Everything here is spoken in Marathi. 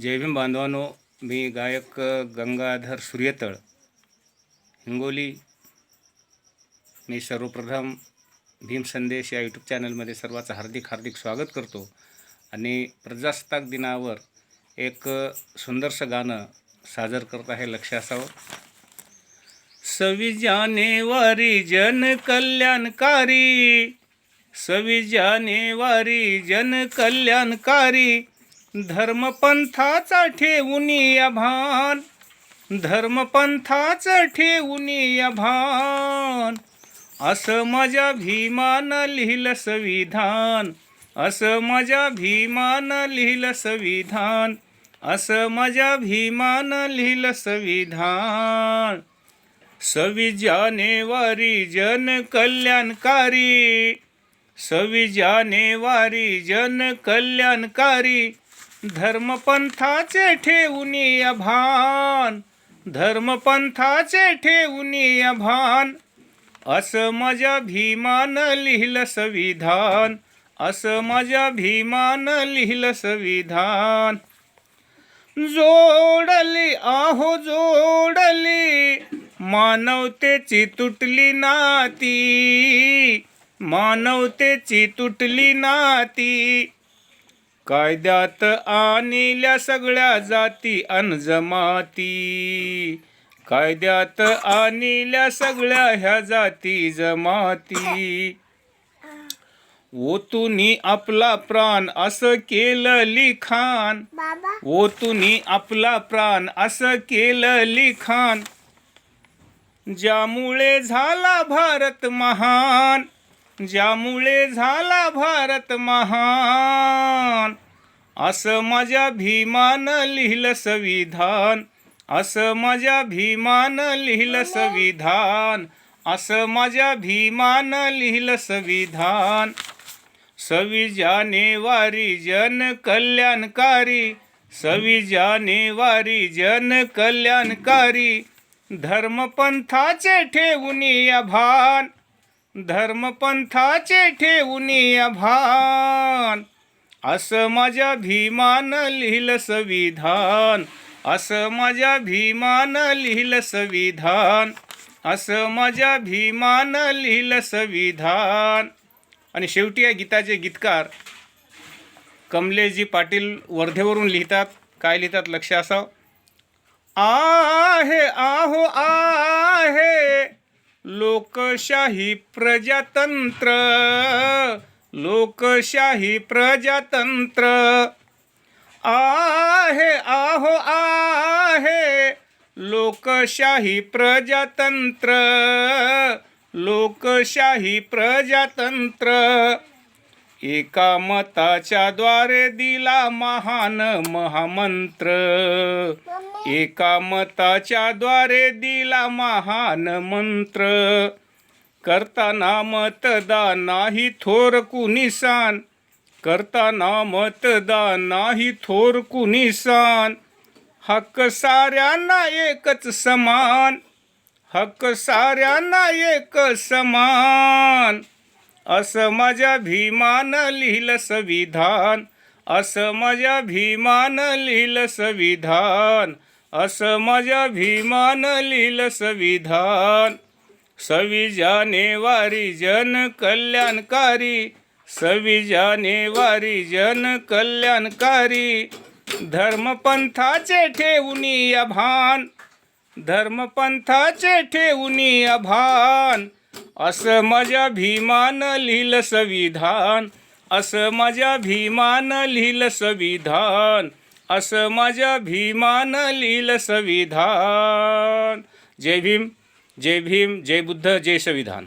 जय भीम बांधवानो मी गायक गंगाधर सूर्यतळ. हिंगोली मी सर्वप्रथम भीम संदेश या यूट्यूब चॅनलमध्ये सर्वांचं हार्दिक हार्दिक स्वागत करतो. आणि प्रजासत्ताक दिनावर एक सुंदरसं गाणं सादर करत आहे लक्ष असावं. सव्वीस जानेवारी जन कल्याणकारी सव्वीस जानेवारी जन कल्याणकारी धर्मपंथाचा ठेवून भान. धर्मपंथाचं ठेवून अभान असं माझ्या भीमान लिहिलं संविधान. असं माझ्या भीमान लिहिलं संविधान. असं माझ्या भीमान लिहिलं संविधान. सव्वीस जानेवारी जन कल्याणकारी. सव्वीस जानेवारी जन कल्याणकारी. धर्मपंथाचे ठेवून अभान धर्मपंथाचे ठेवून अभान असं माझ्या भीमान लिहिलं संविधान. असं माझ्या भीमान लिहिलं संविधान. जोडली आहो जोडली. मानवतेची तुटली नाती. मानवतेची तुटली नाती. कायद्यात आणल्या सगळ्या जाती अनजमाती कायद्यात आणल्या सगळ्या ह्या जाती जमाती. ओतुनी आपला प्राण असं केलं लिखाण. ओतुनी आपला प्राण असं केलं लिखाण. ज्यामुळे झाला भारत महान. ज्यामुळे झाला भारत महान. असं माझ्या भीमान लिहिलं संविधान. असं माझ्या भीमान लिहिलं संविधान. असं माझ्या भीमान लिहिलं संविधान. सव्वीस जानेवारी जन कल्याणकारी. सव्वीस जानेवारी जन कल्याणकारी. धर्मपंथाचे ठेवून भान. धर्मपंथाचे ठेवून भान. असं माझ्या भीमान लिहिलं संविधान. असं माझ्या भीमान लिहिलं संविधान. असं माझ्या भीमान लिहिलं संविधान. आणि शेवटी या गीताचे गीतकार कमलेजी पाटील वर्धेवरून लिहितात. काय लिहितात लक्ष असावं? आहे आहो आहे. लोकशाही प्रजातंत्र लोकशाही प्रजातंत्र. आहे आहो आहे लोकशाही प्रजातंत्र लोकशाही प्रजातंत्र. एका मताच्या द्वारे दिला महान महामंत्र. एका मताच्या द्वारे दिला महान मंत्र. करताना मतदान नाही थोर कुनिसान करताना मतदान नाही थोर कुनिसान हक्क साऱ्यांना एकच समान. हक्क साऱ्यांना एक समान. असं माझ्या भीमान लिहिलं संविधान. असं माझ्या भीमान लिहिलं संविधान. असं माझ्या भीमान लिहिलं संविधान. सव्वीस जानेवारी जन कल्याणकारी. सव्वीस जानेवारी जन कल्याणकारी. धर्मपंथाचे ठेवून भान. धर्मपंथाचे ठेवून अभान असं माझ्या भीमान लिहिलं संविधान असं माझ्या भीमान लिहिलं संविधान असं माझ्या भीमान लिहिलं संविधान. जय भीम जय भीम जय बुद्ध जय संविधान.